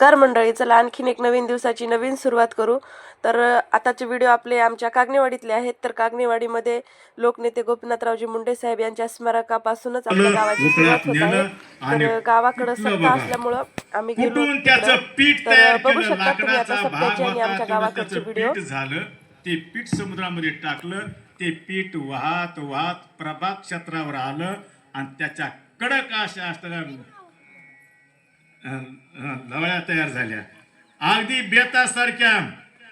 नमस्कार मंडळी चला आणखीन एक नवीन दिवसाची नवीन सुरुवात करू. तर आताचे व्हिडिओ आपले आमच्या कागनेवाडीतले आहेत. तर कागनेवाडीमध्ये लोकनेते गोपीनाथरावजी मुंडे साहेब यांच्या स्मारकापासूनच आपल्या गावाची सुरुवात होत आहे. तर गावाकडं सत्ता असल्यामुळं आम्ही गेलो तर बघू शकता तुम्ही आता सत्याचे आणि आमच्या गावाकडचे व्हिडिओ झालं ते पीठ समुद्रामध्ये टाकलं ते पीठ वाहत वाहत प्रभाग क्षेत्रावर आलं आणि त्याच्या कडक अशा असताना लवळ्या तयार झाल्या. अगदी बेतासारख्या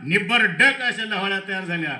निब्बर डक अशा लवळ्या तयार झाल्या.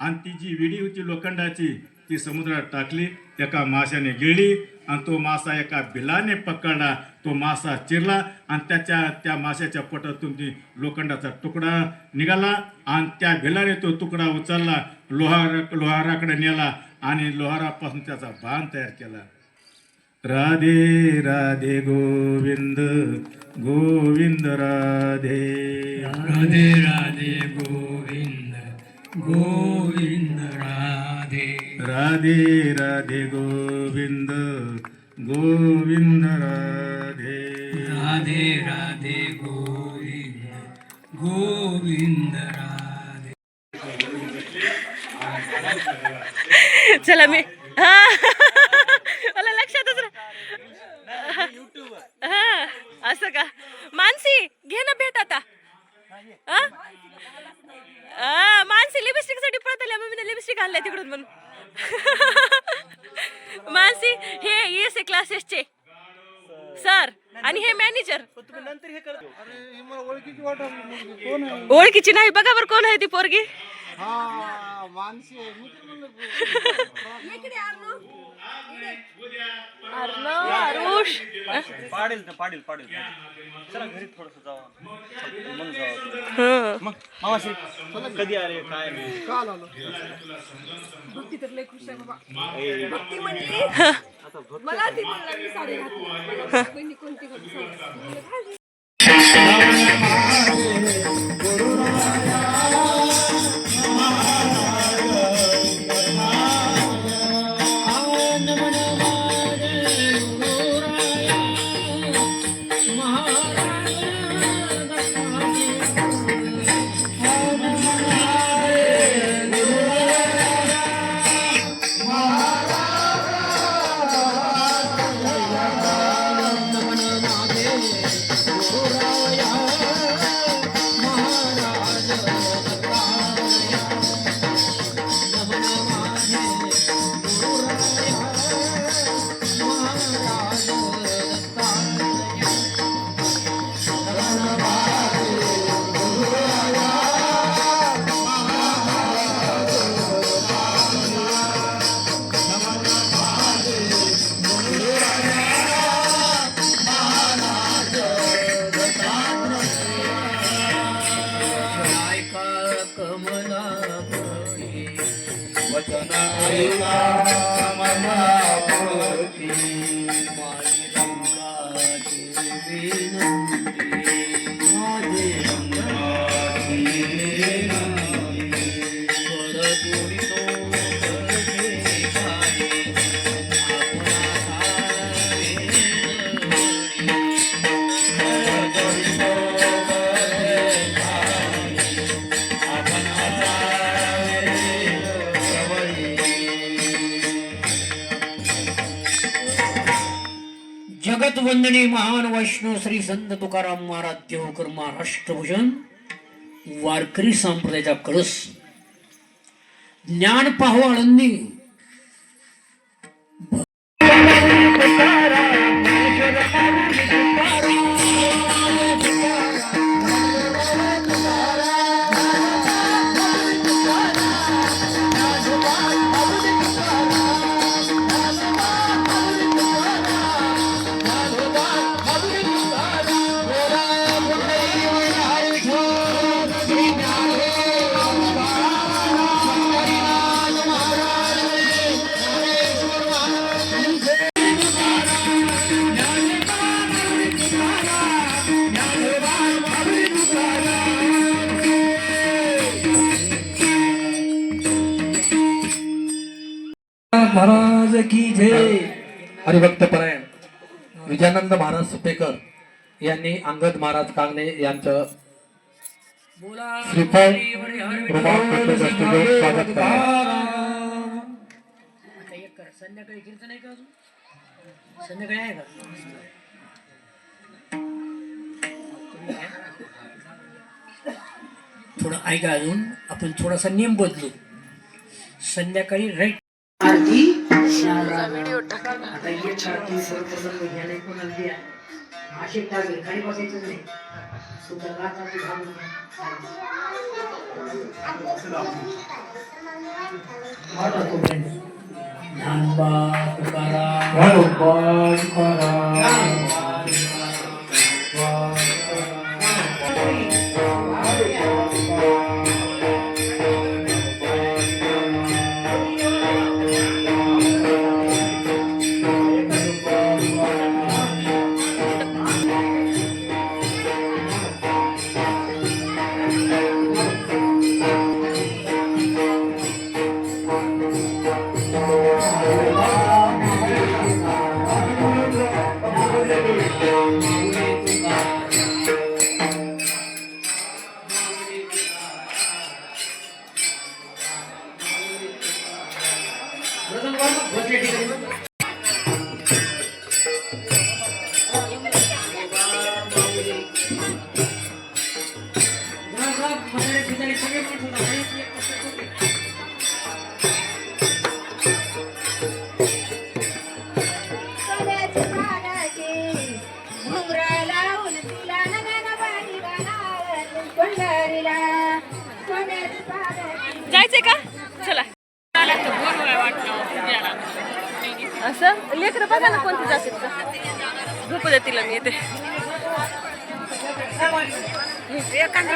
आणि ती जी विडी होती लोखंडाची ती समुद्रात टाकली एका माशाने गिळली आणि तो मासा एका बिलाने पकडला तो मासा चिरला आणि त्याच्या त्या माशाच्या पोटातून ती लोखंडाचा तुकडा निघाला आणि त्या बिलाने तो तुकडा उचलला लोहार लोहाराकडे नेला आणि लोहारापासून त्याचा बाण तयार केला. राधे राधे गोविंद गोविंद राधे. राधे राधे गोविंद गोविंद राधे. राधे राधे गोविंद गोविंद राधे. राधे राधे गोविंद गोविंद राधे. चला मी हा. लक्षातच हा असं का? मानसी घे ना भेट आता. मानसी लिपस्टिकसाठी पळत आल्या मम्मीने लिपस्टिक आणलाय तिकडून म्हणून. मानसी हे एस ए क्लासेसचे सर आणि हे मॅनेजर ओळखीची वाटत मुलगी. कोण आहे? ओळखीची नाही बघा बरं कोण आहे ती पोरगी. हा पाडेल तर पाडेल पाडेल चला घरी थोडस जावा. मग हं. मामाशी कधी आले काय नाही काल आलो. मला ती म्हणला मी साडी घातली. बहिणी कोणती साडी? घातली? वचन ऐका जगत महान वैष्णव श्री संत तुकाराम महाराज देवकर महाराष्ट्रभूषण वारकरी संप्रदायाचा कळस ज्ञान पाहू आळंदी महाराज की जय. हरिभक्त परायण. विजयानंद महाराज सुपेकर यांनी अंगद महाराज कांगणे यांचं श्रीफळ स्वागत कर. संध्याकाळी कीर्तन आहे का संध्याकाळी आहे का? थोडं ऐका अजून. आपण थोडासा नियम बदलू. संध्याकाळी राईट आरती आता एक आरती सर्वप्रथम ह्याला कोणाला द्या असे टाकेल खाली बसायचं नाही. सुद्धा गाताची घालून वाटा तोपर्यंत ज्ञानबा तुकाराम ज्ञानोबा तुकाराम जायचंय का चला असं लेकरं बघा ना कोणती जातील का झोपू दे तिला मी येते એકાંત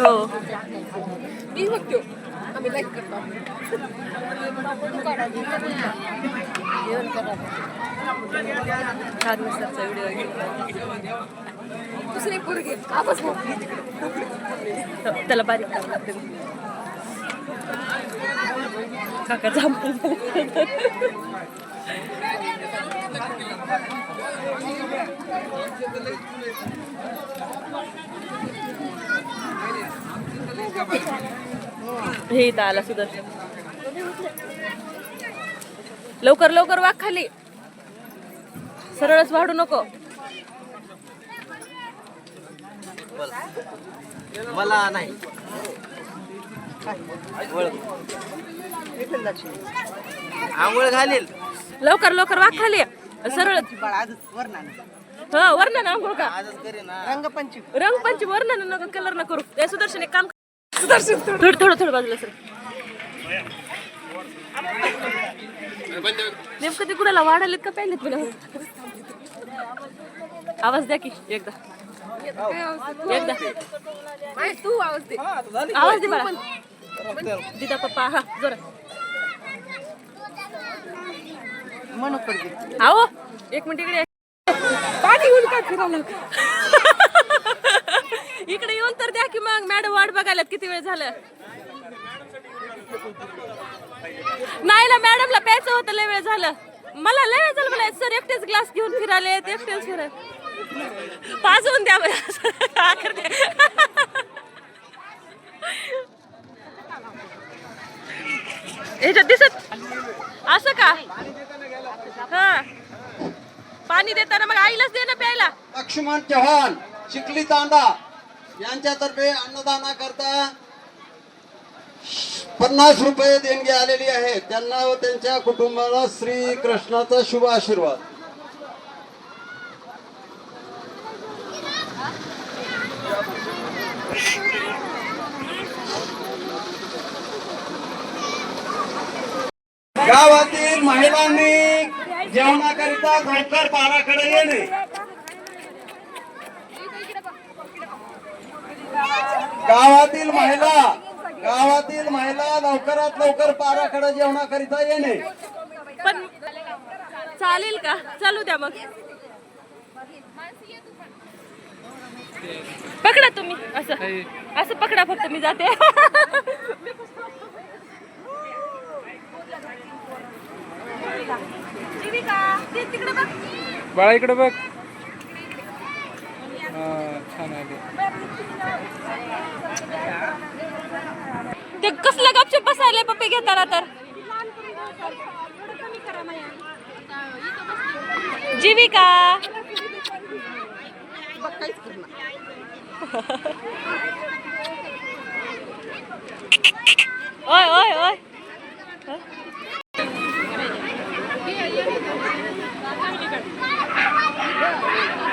हो. मी बघतो. आम्ही लाईक करतो. छान मिस्टरचा व्हिडिओ दुसरे पोरगे आवाज मोठी त्याला बारीक करावं लागतं. काका जांभूळ. हे इथं आला सुदर्शन. लवकर लवकर वाघ खाली. सरळच वाढू नको. मला नाही. आंघोळ घालील. लवकर लवकर वाघ खाली. सरळ. हो वर्णन आंघोळ का? आजच करी ना. रंगपंचमी. वर्णन नको कलर न करू. ते सुदर्शन एक काम कर. सुदर्शन थोडं थोडं थोडं बाजूला सर. नेमकं ते कुणाला वाढालेत का पाहिलेत मला आवाज द्या की एकदा. एकदा. तू आवाज दे. आवाज दे मला दिदा पप्पा हा जोर आओ एक मिनिट इकडे. पाणी येऊन काय फिरायला. इकडे येऊन तर द्या की मग मॅडम वाट बघायला किती वेळ झालं. नाही ना मॅडमला प्यायचं होतं लय वेळ झालं. मला लय वेळ झालं मला सर एकटेच ग्लास घेऊन फिराले एकटेच फिराय पाजवून द्या. ह्याच्यात दिसत? असं का? हा. पाणी देताना मग आईलाच दे ना प्यायला. लक्ष्मण चव्हाण चिखली तांडा यांच्यातर्फे अन्नदाना करता पन्नास रुपये देणगी आलेली आहे. त्यांना व त्यांच्या कुटुंबाला श्री कृष्णाचा शुभ आशीर्वाद. गावातील महिलांनी जेवणाकरिता लवकर पाराकडे येणे. गावातील महिला गावातील महिला लवकरात लवकर पाराकडे जेवणाकरिता येणे. पण चालेल का? चालू द्या मग. पकडा तुम्ही. असं. असं पकडा फक्त मी जाते. बाळा इकडे बघ. छान आले ते. कसलं गपचूप बसायला पप्पी घेताना तर? जीविका. ओय ओय ओय. Yeah.